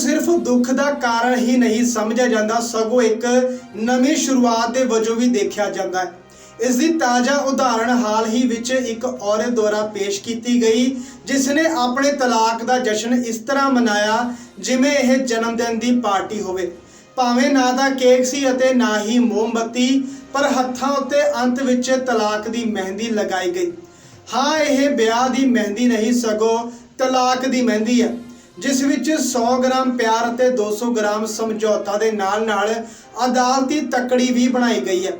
ਸਿਰਫ ਦੁੱਖ ਦਾ ਕਾਰਨ ਹੀ ਨਹੀਂ ਸਮਝਿਆ ਜਾਂਦਾ, ਸਗੋਂ ਇੱਕ ਨਵੀਂ ਸ਼ੁਰੂਆਤ ਦੇ ਵਜੋਂ ਵੀ ਦੇਖਿਆ ਜਾਂਦਾ ਹੈ। ਇਸ ਦੀ ਤਾਜ਼ਾ ਉਦਾਹਰਣ ਹਾਲ ਹੀ ਵਿੱਚ ਇੱਕ ਔਰਤ ਦੁਆਰਾ ਪੇਸ਼ ਕੀਤੀ ਗਈ ਜਿਸ ਨੇ ਆਪਣੇ ਤਲਾਕ ਦਾ ਜਸ਼ਨ ਇਸ ਤਰ੍ਹਾਂ ਮਨਾਇਆ ਜਿਵੇਂ ਇਹ ਜਨਮ ਦਿਨ ਦੀ ਪਾਰਟੀ ਹੋਵੇ। ਭਾਵੇਂ ਨਾ ਤਾਂ ਕੇਕ ਸੀ ਅਤੇ ਨਾ ਹੀ ਮੋਮਬੱਤੀ, ਪਰ ਹੱਥਾਂ ਉੱਤੇ ਅੰਤ ਵਿੱਚ ਤਲਾਕ ਦੀ ਮਹਿੰਦੀ ਲਗਾਈ ਗਈ। ਹਾਂ, ਇਹ ਵਿਆਹ ਦੀ ਮਹਿੰਦੀ ਨਹੀਂ, ਸਗੋਂ ਤਲਾਕ ਦੀ ਮਹਿੰਦੀ ਹੈ। ਜਿਸ ਵਿੱਚ 100 ਗ੍ਰਾਮ ਪਿਆਰ ਅਤੇ 200 ਗ੍ਰਾਮ ਸਮਝੌਤਾ ਦੇ ਨਾਲ-ਨਾਲ ਅਦਾਲਤੀ ਤੱਕੜੀ ਵੀ ਬਣਾਈ ਗਈ ਹੈ।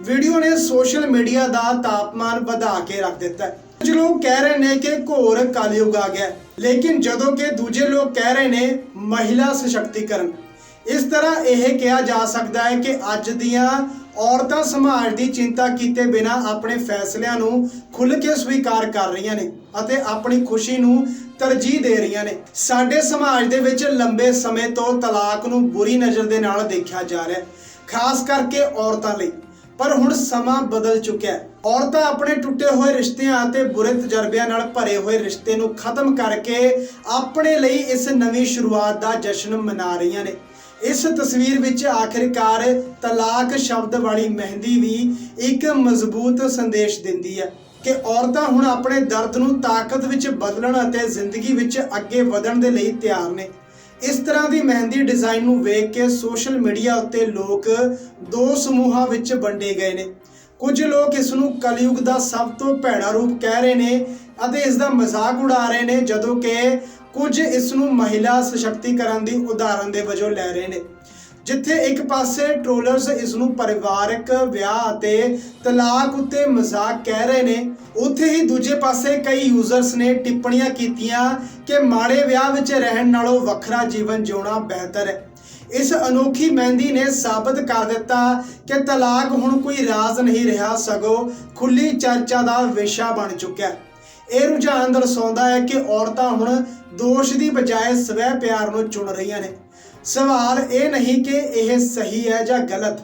ਵੀਡੀਓ ਨੇ ਸੋਸ਼ਲ ਮੀਡੀਆ ਦਾ ਤਾਪਮਾਨ ਵਧਾ ਕੇ ਰੱਖ ਦਿੱਤਾ ਹੈ। ਕੁਝ ਲੋਕ ਕਹਿ ਰਹੇ ਨੇ ਕਿ ਘੋਰ ਕਲਯੁਗ ਆ ਗਿਆ ਲੇਕਿਨ ਜਦੋਂ ਕਿ ਦੂਜੇ ਲੋਕ ਕਹਿ ਰਹੇ ਨੇ ਮਹਿਲਾ ਸਸ਼ਕਤੀਕਰਨ, ਇਸ ਤਰ੍ਹਾਂ ਇਹ ਕਿਹਾ ਜਾ ਸਕਦਾ ਹੈ ਕਿ ਅੱਜ ਦੀਆਂ ਔਰਤਾਂ ਸਮਾਜ ਦੀ ਚਿੰਤਾ ਕੀਤੇ ਬਿਨਾ ਆਪਣੇ ਫੈਸਲਿਆਂ ਨੂੰ ਖੁੱਲ੍ਹ ਕੇ ਸਵੀਕਾਰ ਕਰ ਰਹੀਆਂ ਨੇ ਅਤੇ ਆਪਣੀ ਖੁਸ਼ੀ ਨੂੰ ਤਰਜੀਹ ਦੇ ਰਹੀਆਂ ਨੇ। ਸਾਡੇ ਸਮਾਜ ਦੇ ਵਿੱਚ ਲੰਬੇ ਸਮੇਂ ਤੋਂ ਤਲਾਕ ਨੂੰ ਬੁਰੀ ਨਜ਼ਰ ਦੇ ਨਾਲ ਦੇਖਿਆ ਜਾ ਰਿਹਾ ਹੈ, ਖਾਸ ਕਰਕੇ ਔਰਤਾਂ ਲਈ। ਪਰ ਹੁਣ ਸਮਾਂ ਬਦਲ ਚੁੱਕਿਆ ਹੈ। ਔਰਤਾਂ ਆਪਣੇ ਟੁੱਟੇ ਹੋਏ ਰਿਸ਼ਤਿਆਂ ਅਤੇ ਬੁਰੇ ਤਜਰਬਿਆਂ ਨਾਲ ਭਰੇ ਹੋਏ ਰਿਸ਼ਤੇ ਨੂੰ ਖਤਮ ਕਰਕੇ ਆਪਣੇ ਲਈ ਇਸ ਨਵੀਂ ਸ਼ੁਰੂਆਤ ਦਾ ਜਸ਼ਨ ਮਨਾ ਰਹੀਆਂ ਨੇ। ਇਸ ਤਸਵੀਰ ਵਿੱਚ ਆਖਿਰਕਾਰ ਤਲਾਕ ਸ਼ਬਦ ਵਾਲੀ ਮਹਿੰਦੀ ਵੀ ਇੱਕ ਮਜ਼ਬੂਤ ਸੰਦੇਸ਼ ਦਿੰਦੀ ਹੈ। ਕਿ ਔਰਤਾਂ ਹੁਣ ਆਪਣੇ ਦਰਦ ਨੂੰ ਤਾਕਤ ਵਿੱਚ ਬਦਲਣ ਅਤੇ ਜ਼ਿੰਦਗੀ ਵਿੱਚ ਅੱਗੇ ਵਧਣ ਦੇ ਲਈ ਤਿਆਰ ਨੇ। ਇਸ ਤਰ੍ਹਾਂ ਦੀ ਮਹਿੰਦੀ ਡਿਜ਼ਾਈਨ ਨੂੰ ਵੇਖ ਕੇ ਸੋਸ਼ਲ ਮੀਡੀਆ ਉੱਤੇ ਲੋਕ ਦੋ ਸਮੂਹਾਂ ਵਿੱਚ ਵੰਡੇ ਗਏ ਨੇ। ਕੁਝ ਲੋਕ ਇਸ ਨੂੰ ਕਲਯੁਗ ਦਾ ਸਭ ਤੋਂ ਭੈੜਾ ਰੂਪ ਕਹਿ ਰਹੇ ਨੇ ਅਤੇ ਇਸ ਦਾ ਮਜ਼ਾਕ ਉਡਾ ਰਹੇ ਨੇ, ਜਦੋਂ ਕਿ ਕੁਝ ਇਸ ਨੂੰ ਮਹਿਲਾ ਸਸ਼ਕਤੀਕਰਨ ਦੀ ਉਦਾਹਰਨ ਦੇ ਵਜੋਂ ਲੈ ਰਹੇ ਨੇ। ਜਿੱਥੇ ਇੱਕ ਪਾਸੇ ਟ੍ਰੋਲਰਸ ਇਸ ਨੂੰ ਪਰਿਵਾਰਕ ਵਿਆਹ ਅਤੇ ਤਲਾਕ ਉੱਤੇ ਮਜ਼ਾਕ ਕਹਿ ਰਹੇ ਨੇ, ਉੱਥੇ ਹੀ ਦੂਜੇ ਪਾਸੇ ਕਈ ਯੂਜ਼ਰਸ ਨੇ ਟਿੱਪਣੀਆਂ ਕੀਤੀਆਂ ਕਿ ਮਾੜੇ ਵਿਆਹ ਵਿੱਚ ਰਹਿਣ ਨਾਲੋਂ ਵੱਖਰਾ ਜੀਵਨ ਜਿਉਣਾ ਬਿਹਤਰ ਹੈ। ਇਸ ਅਨੋਖੀ ਮਹਿੰਦੀ ਨੇ ਸਾਬਤ ਕਰ ਦਿੱਤਾ ਕਿ ਤਲਾਕ ਹੁਣ ਕੋਈ ਰਾਜ਼ ਨਹੀਂ ਰਿਹਾ, ਸਗੋਂ ਖੁੱਲੀ ਚਰਚਾ ਦਾ ਵਿਸ਼ਾ ਬਣ ਚੁੱਕਿਆ ਹੈ। ਇਹ ਰੁਝਾਨ ਦਰਸਾਉਂਦਾ ਹੈ ਕਿ ਔਰਤਾਂ ਹੁਣ ਦੋਸ਼ ਦੀ ਬਜਾਏ ਸਵੈ ਪਿਆਰ ਨੂੰ ਚੁਣ ਰਹੀਆਂ ਨੇ। ਸਵਾਲ ਇਹ ਨਹੀਂ ਕਿ ਇਹ ਸਹੀ ਹੈ ਜਾਂ ਗਲਤ।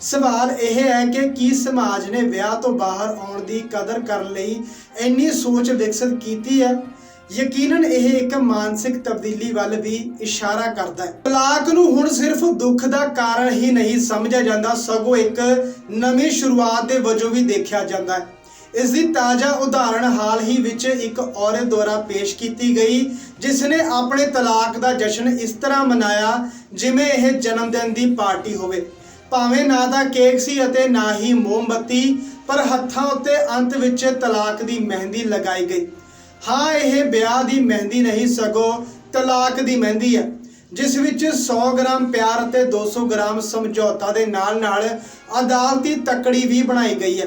ਸਵਾਲ ਇਹ ਹੈ ਕਿ ਕੀ ਸਮਾਜ ਨੇ ਵਿਆਹ ਤੋਂ ਬਾਹਰ ਆਉਣ ਦੀ ਕਦਰ ਕਰਨ ਲਈ ਇੰਨੀ ਸੋਚ ਵਿਕਸਿਤ ਕੀਤੀ ਹੈ? ਯਕੀਨਨ ਇਹ ਇੱਕ ਮਾਨਸਿਕ ਤਬਦੀਲੀ ਵੱਲ ਵੀ ਇਸ਼ਾਰਾ ਕਰਦਾ ਹੈ। ਤਲਾਕ ਨੂੰ ਹੁਣ ਸਿਰਫ ਦੁੱਖ ਦਾ ਕਾਰਨ ਹੀ ਨਹੀਂ ਸਮਝਿਆ ਜਾਂਦਾ, ਸਗੋਂ ਇੱਕ ਨਵੀਂ ਸ਼ੁਰੂਆਤ ਦੇ ਵਜੋਂ ਵੀ ਦੇਖਿਆ ਜਾਂਦਾ ਹੈ। ਇਸ ਦੀ ਤਾਜ਼ਾ ਉਦਾਹਰਣ ਹਾਲ ਹੀ ਵਿੱਚ ਇੱਕ ਔਰਤ ਦੁਆਰਾ ਪੇਸ਼ ਕੀਤੀ ਗਈ ਜਿਸ ਨੇ ਆਪਣੇ ਤਲਾਕ ਦਾ ਜਸ਼ਨ ਇਸ ਤਰ੍ਹਾਂ ਮਨਾਇਆ ਜਿਵੇਂ ਇਹ ਜਨਮ ਦਿਨ ਦੀ ਪਾਰਟੀ ਹੋਵੇ। ਭਾਵੇਂ ਨਾ ਤਾਂ ਕੇਕ ਸੀ ਅਤੇ ਨਾ ਹੀ ਮੋਮਬੱਤੀ, ਪਰ ਹੱਥਾਂ ਉੱਤੇ ਅੰਤ ਵਿੱਚ ਤਲਾਕ ਦੀ ਮਹਿੰਦੀ ਲਗਾਈ ਗਈ। ਹਾਂ, ਇਹ ਵਿਆਹ ਦੀ ਮਹਿੰਦੀ ਨਹੀਂ, ਸਗੋਂ ਤਲਾਕ ਦੀ ਮਹਿੰਦੀ ਹੈ, ਜਿਸ ਵਿੱਚ 100 ਗ੍ਰਾਮ ਪਿਆਰ ਅਤੇ 200 ਗ੍ਰਾਮ ਸਮਝੌਤਾ ਦੇ ਨਾਲ-ਨਾਲ ਅਦਾਲਤੀ ਤੱਕੜੀ ਵੀ ਬਣਾਈ ਗਈ ਹੈ।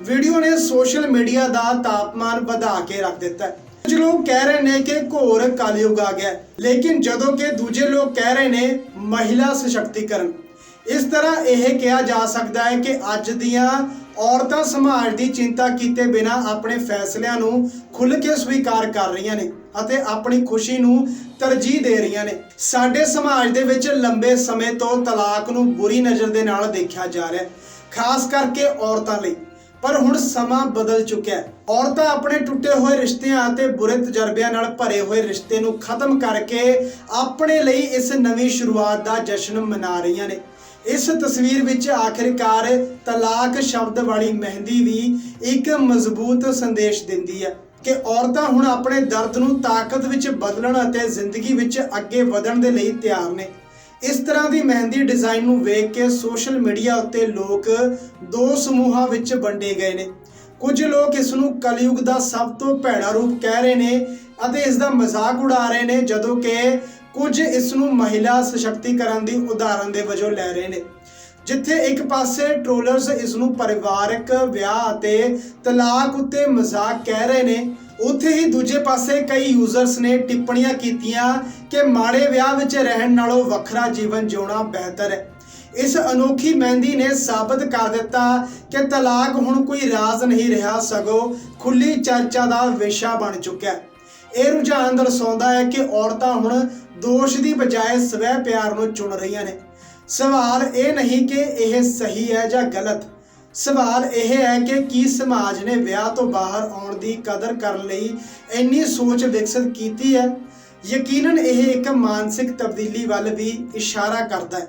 ਵੀਡੀਓ ਨੇ ਸੋਸ਼ਲ ਮੀਡੀਆ ਦਾ ਤਾਪਮਾਨ ਵਧਾ ਕੇ ਰੱਖ ਦਿੱਤਾ ਹੈ। ਕੁਝ ਲੋਕ ਕਹਿ ਰਹੇ ਨੇ ਕਿ ਘੋਰ ਕਲਯੁਗ ਆ ਗਿਆ ਲੇਕਿਨ ਜਦੋਂ ਕਿ ਦੂਜੇ ਲੋਕ ਕਹਿ ਰਹੇ ਨੇ ਮਹਿਲਾ ਸਸ਼ਕਤੀਕਰਨ, ਇਸ ਤਰ੍ਹਾਂ ਇਹ ਕਿਹਾ ਜਾ ਸਕਦਾ ਹੈ ਕਿ ਅੱਜ ਦੀਆਂ ਔਰਤਾਂ ਸਮਾਜ ਦੀ ਚਿੰਤਾ ਕੀਤੇ ਬਿਨਾ ਆਪਣੇ ਫੈਸਲਿਆਂ ਨੂੰ ਖੁੱਲ੍ਹ ਕੇ ਸਵੀਕਾਰ ਕਰ ਰਹੀਆਂ ਨੇ ਅਤੇ ਆਪਣੀ ਖੁਸ਼ੀ ਨੂੰ ਤਰਜੀਹ ਦੇ ਰਹੀਆਂ ਨੇ। ਸਾਡੇ ਸਮਾਜ ਦੇ ਵਿੱਚ ਲੰਬੇ ਸਮੇਂ ਤੋਂ ਤਲਾਕ ਨੂੰ ਬੁਰੀ ਨਜ਼ਰ ਦੇ ਨਾਲ ਦੇਖਿਆ ਜਾ ਰਿਹਾ ਹੈ, ਖਾਸ ਕਰਕੇ ਔਰਤਾਂ ਲਈ। ਪਰ ਹੁਣ ਸਮਾਂ ਬਦਲ ਚੁੱਕਿਆ ਹੈ। ਔਰਤਾਂ ਆਪਣੇ ਟੁੱਟੇ ਹੋਏ ਰਿਸ਼ਤਿਆਂ ਅਤੇ ਬੁਰੇ ਤਜਰਬਿਆਂ ਨਾਲ ਭਰੇ ਹੋਏ ਰਿਸ਼ਤੇ ਨੂੰ ਖਤਮ ਕਰਕੇ ਆਪਣੇ ਲਈ ਇਸ ਨਵੀਂ ਸ਼ੁਰੂਆਤ ਦਾ ਜਸ਼ਨ ਮਨਾ ਰਹੀਆਂ ਨੇ। ਇਸ ਤਸਵੀਰ ਵਿੱਚ ਆਖਿਰਕਾਰ ਤਲਾਕ ਸ਼ਬਦ ਵਾਲੀ ਮਹਿੰਦੀ ਵੀ ਇੱਕ ਮਜ਼ਬੂਤ ਸੰਦੇਸ਼ ਦਿੰਦੀ ਹੈ ਕਿ ਔਰਤਾਂ ਹੁਣ ਆਪਣੇ ਦਰਦ ਨੂੰ ਤਾਕਤ ਵਿੱਚ ਬਦਲਣ ਅਤੇ ਜ਼ਿੰਦਗੀ ਵਿੱਚ ਅੱਗੇ ਵਧਣ ਦੇ ਲਈ ਤਿਆਰ ਨੇ। ਇਸ ਤਰ੍ਹਾਂ ਦੀ ਮਹਿੰਦੀ ਡਿਜ਼ਾਈਨ ਨੂੰ ਵੇਖ ਕੇ ਸੋਸ਼ਲ ਮੀਡੀਆ ਉੱਤੇ ਲੋਕ ਦੋ ਸਮੂਹਾਂ ਵਿੱਚ ਵੰਡੇ ਗਏ ਨੇ। ਕੁਝ ਲੋਕ ਇਸ ਨੂੰ ਕਲਯੁਗ ਦਾ ਸਭ ਤੋਂ ਭੈੜਾ ਰੂਪ ਕਹਿ ਰਹੇ ਨੇ ਅਤੇ ਇਸ ਦਾ ਮਜ਼ਾਕ ਉਡਾ ਰਹੇ ਨੇ ਜਦੋਂ ਕਿ ਕੁਝ ਇਸ ਨੂੰ ਮਹਿਲਾ ਸਸ਼ਕਤੀਕਰਨ ਦੀ ਉਦਾਹਰਨ ਦੇ ਵਜੋਂ ਲੈ ਰਹੇ ਨੇ। ਜਿੱਥੇ ਇੱਕ ਪਾਸੇ ਟ੍ਰੋਲਰਸ ਇਸ ਨੂੰ ਪਰਿਵਾਰਕ ਵਿਆਹ ਅਤੇ ਤਲਾਕ ਉੱਤੇ ਮਜ਼ਾਕ ਕਹਿ ਰਹੇ ਨੇ, ਉੱਥੇ ਹੀ ਦੂਜੇ ਪਾਸੇ ਕਈ ਯੂਜ਼ਰਸ ਨੇ ਟਿੱਪਣੀਆਂ ਕੀਤੀਆਂ ਕਿ ਮਾੜੇ ਵਿਆਹ ਵਿੱਚ ਰਹਿਣ ਨਾਲੋਂ ਵੱਖਰਾ ਜੀਵਨ ਜਿਉਣਾ ਬਿਹਤਰ ਹੈ। ਇਸ ਅਨੋਖੀ ਮਹਿੰਦੀ ਨੇ ਸਾਬਤ ਕਰ ਦਿੱਤਾ ਕਿ ਤਲਾਕ ਹੁਣ ਕੋਈ ਰਾਜ਼ ਨਹੀਂ ਰਿਹਾ, ਸਗੋਂ ਖੁੱਲੀ ਚਰਚਾ ਦਾ ਵਿਸ਼ਾ ਬਣ ਚੁੱਕਿਆ ਹੈ। ਇਹ ਰੁਝਾਨ ਦਰਸਾਉਂਦਾ ਹੈ ਕਿ ਔਰਤਾਂ ਹੁਣ ਦੋਸ਼ ਦੀ ਬਜਾਏ ਸਵੈ ਪਿਆਰ ਨੂੰ ਚੁਣ ਰਹੀਆਂ ਨੇ। ਸਵਾਲ ਇਹ ਨਹੀਂ ਕਿ ਇਹ ਸਹੀ ਹੈ ਜਾਂ ਗਲਤ। ਸਵਾਲ ਇਹ ਹੈ ਕਿ ਕੀ ਸਮਾਜ ਨੇ ਵਿਆਹ ਤੋਂ ਬਾਹਰ ਆਉਣ ਦੀ ਕਦਰ ਕਰਨ ਲਈ ਇੰਨੀ ਸੋਚ ਵਿਕਸਿਤ ਕੀਤੀ ਹੈ? ਯਕੀਨਨ ਇਹ ਇੱਕ ਮਾਨਸਿਕ ਤਬਦੀਲੀ ਵੱਲ ਵੀ ਇਸ਼ਾਰਾ ਕਰਦਾ ਹੈ।